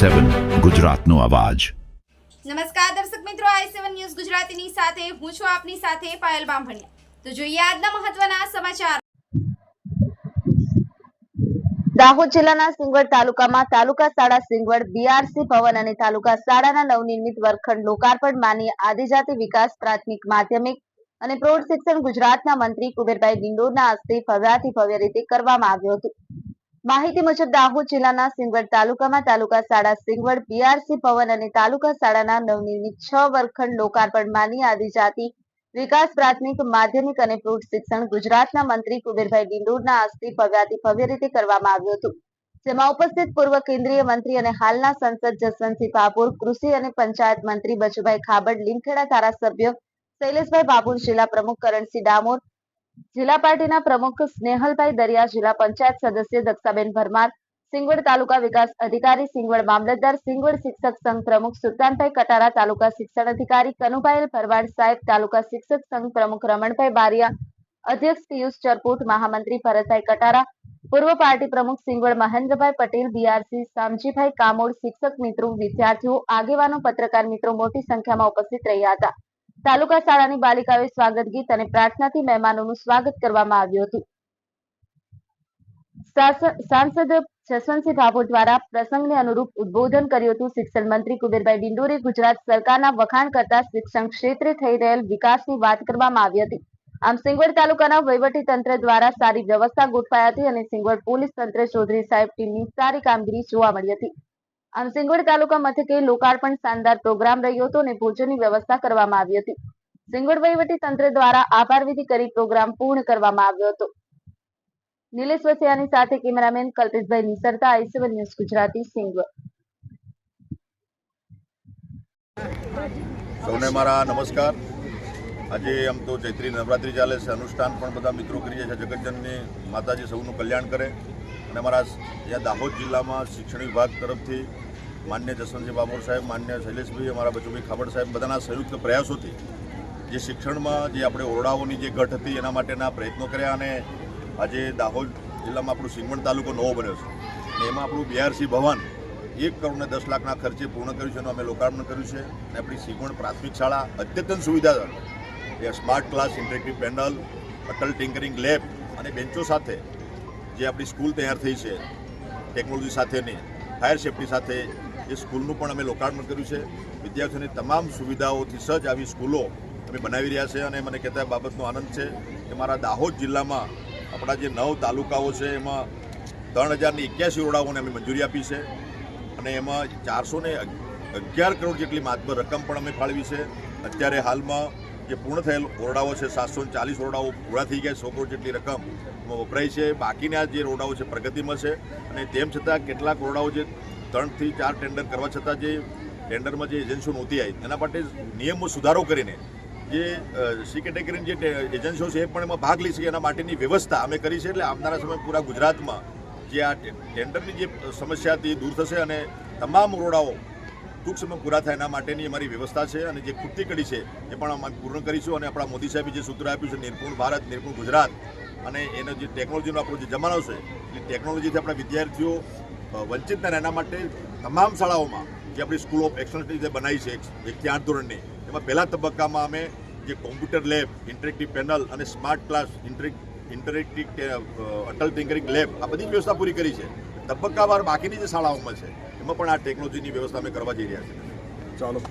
સેવન ગુજરાતનો અવાજ. નમસ્કાર દર્શક મિત્રો આઈ સેવન ન્યૂઝ ગુજરાતીની સાથે હું છું આપની સાથે પાયલ બામભણિયા. તો જોઈએ આજના મહત્વના સમાચાર. દાહોદ જિલ્લાના સિંગવડ તાલુકામાં તાલુકા શાળા સિંગવડ બીઆરસી ભવન અને તાલુકા શાળાના નવનિર્મિત વર્ગખંડ લોકાર્પણ માની આદિજાતિ વિકાસ પ્રાથમિક માધ્યમિક અને પ્રૌઢ શિક્ષણ ગુજરાતના મંત્રી કુબેરભાઈ ડિંડોરના હસ્તે ભવ્યાથી ભવ્ય રીતે કરવામાં આવ્યું હતું. માહિતી મુજબ, દાહોદ જિલ્લાના સિંગવડ તાલુકામાં તાલુકા શાળા સિંગવડ બીઆરસી ભવન અને તાલુકા શાળાના નવનિર્મિત છ વર્ગખંડ લોકાર્પણ આદિજાતિ વિકાસ પ્રાથમિક, માધ્યમિક અને પ્રૌઢ શિક્ષણ ગુજરાતના મંત્રી કુબેરભાઈ ડિંડોરના હસ્તે ભવ્યાથી ભવ્ય રીતે કરવામાં આવ્યું હતું. જેમાં ઉપસ્થિત પૂર્વ કેન્દ્રીય મંત્રી અને હાલના સંસદ જસવંતસિંહ ભાભોર, કૃષિ અને પંચાયત મંત્રી બચુભાઈ ખાબડ, લીમખેડા ધારાસભ્ય શૈલેષભાઈ બાપુર જિલ્લા પ્રમુખ કરણસિંહ ડામોર જિલ્લા પાર્ટીના પ્રમુખ સ્નેહલભાઈ દરિયા, જિલ્લા પંચાયત સદસ્ય દક્ષાબેન ભરમાર, સિંગવડ તાલુકા વિકાસ અધિકારી સિંગવડ મામલતદાર, સિંગવડ શિક્ષક સંઘ પ્રમુખ સુલતાનભાઈ કટારા, તાલુકા શિક્ષણ અધિકારી કનુભાઈ ભરવાડ સાહેબ, તાલુકા શિક્ષક સંઘ પ્રમુખ રમણભાઈ બારિયા, અધ્યક્ષ પિયુષ ચરપોટ, મહામંત્રી ભરતભાઈ કટારા, પૂર્વ પાર્ટી પ્રમુખ સિંગવડ મહેન્દ્રભાઈ પટેલ, બીઆરસી સામજીભાઈ કામોડ, શિક્ષક મિત્રો, વિદ્યાર્થીઓ, આગેવાનો, પત્રકાર મિત્રો મોટી સંખ્યામાં ઉપસ્થિત રહ્યા હતા. તાલુકા શાળાની બાલિકાઓએ સ્વાગત ગીત અને પ્રાર્થનાથી મહેમાનોનું સ્વાગત કરવામાં આવ્યું હતું. સાંસદ જસવંતસિંહ ભાભોર દ્વારા પ્રસંગને અનુરૂપ ઉદબોધન કર્યું હતું. શિક્ષણ મંત્રી કુબેરભાઈ ડિંડોરે ગુજરાત સરકારના વખાણ કરતા શિક્ષણ ક્ષેત્રે થઈ રહેલ વિકાસની વાત કરવામાં આવી હતી. આમ સિંગવડ તાલુકાના વહીવટી તંત્ર દ્વારા સારી વ્યવસ્થા ગોઠવાઈ હતી અને સિંગવડ પોલીસ તંત્ર ચૌધરી સાહેબ ટીમની સારી કામગીરી જોવા મળી હતી. આમ સિંગવડ તાલુકા મથકે લોકાર્પણ શાનદાર પ્રોગ્રામ રહ્યો હતો અને ભોજનની વ્યવસ્થા કરવામાં આવી હતી. સિંગવડ વહીવટી તંત્ર દ્વારા આભાર વિધિ કરી પ્રોગ્રામ પૂર્ણ કરવામાં આવ્યો હતો. નિલેશ વસિયાની સાથે cameraman Kalpeshbhai Nisarta IC one news Gujarati Singvad સૌને મારા નમસ્કાર. આજે આમ તો ચૈત્રી નવરાત્રિ ચાલે છે. અનુષ્ઠાન પણ બધા મિત્રો કરી છે. જગતજનની માતાજી સૌનું કલ્યાણ કરે. અને અમારા અહીંયા દાહોદ જિલ્લામાં શિક્ષણ વિભાગ તરફથી માન્ય જસવંતસિંહ બાબોર સાહેબ, માન્ય શૈલેષભાઈ, અમારા બચુભાઈ ખાબડ સાહેબ બધાના સંયુક્ત પ્રયાસોથી જે શિક્ષણમાં જે આપણે ઓરડાઓની જે ઘટ હતી એના માટેના પ્રયત્નો કર્યા અને આજે દાહોદ જિલ્લામાં આપણું સિંગવણ તાલુકો નવો બન્યો છે. અને એમાં આપણું બીઆરસી ભવન એક કરોડને દસ લાખના ખર્ચે પૂર્ણ કર્યું છે એનું અમે લોકાર્પણ કર્યું છે. અને આપણી સિંગવણ પ્રાથમિક શાળા અદ્યતન સુવિધા smart class, interactive panel, Atal tinkering lab અને બેન્ચો સાથે જે આપણી સ્કૂલ તૈયાર થઈ છે, ટેકનોલોજી સાથેની, ફાયર સેફટી સાથે, એ સ્કૂલનું પણ અમે લોકાર્પણ કર્યું છે. વિદ્યાર્થીઓની તમામ સુવિધાઓથી સજ્જ આવી સ્કૂલો અમે બનાવી રહ્યા છે અને મને કહેતા બાબતનો આનંદ છે કે મારા દાહોદ જિલ્લામાં આપણા જે નવ તાલુકાઓ છે, એમાં ત્રણ હજારની એક્યાસી ઓરડાઓને અમે મંજૂરી આપી છે અને એમાં ચારસો અગિયાર કરોડ જેટલી માત્ર રકમ પણ અમે ફાળવી છે. અત્યારે હાલમાં જે પૂર્ણ થયેલ ઓરડાઓ છે, સાતસો ચાલીસ ઓરડાઓ પૂરા થઈ ગયા સો કરોડ જેટલી રકમ વપરાય છે. બાકીના જે ઓરડાઓ છે, પ્રગતિમાં છે. અને તેમ છતાં કેટલાક ઓરડાઓ જે ત્રણથી ચાર ટેન્ડર કરવા છતાં જે ટેન્ડરમાં જે એજન્સીઓ નહોતી આવી એના માટે નિયમો સુધારો કરીને જે સી કેટેગરીની જે એજન્સીઓ છે, એ પણ એમાં ભાગ લઈ શકે એના માટેની વ્યવસ્થા અમે કરી છે. એટલે આવનારા સમય પૂરા ગુજરાતમાં જે આ ટેન્ડરની જે સમસ્યા હતી દૂર થશે અને તમામ રોડાઓ ટૂંક સમય પૂરા થાય એના માટેની અમારી વ્યવસ્થા છે અને જે ખૂટતી કડી છે એ પણ અમે પૂર્ણ કરીશું અને આપણા મોદી સાહેબે જે સૂત્ર આપ્યું છે નિર્પુણ ભારત નિર્પુણ ગુજરાત અને એનો જે ટેકનોલોજીનો આપણો જે જમાનો છે, એ ટેકનોલોજીથી આપણા વિદ્યાર્થીઓ વંચિત રહે એના માટે તમામ શાળાઓમાં જે આપણી સ્કૂલ ઓફ એક્સલન્સ જે બનાવી છે, એક- એકથી આઠ ધોરણની, એમાં પહેલા તબક્કામાં અમે જે કોમ્પ્યુટર લેબ ઇન્ટરેક્ટિવ પેનલ અને સ્માર્ટ ક્લાસ ઇન્ટરેક ઇન્ટરેક્ટિવ અટલ ટિંકરિંગ લેબ, આ બધી જ વ્યવસ્થા પૂરી કરી છે. તબક્કાવાર બાકીની જે શાળાઓમાં છે, એમાં પણ આ ટેકનોલોજીની વ્યવસ્થા અમે કરવા જઈ રહ્યા છીએ. ચાલો.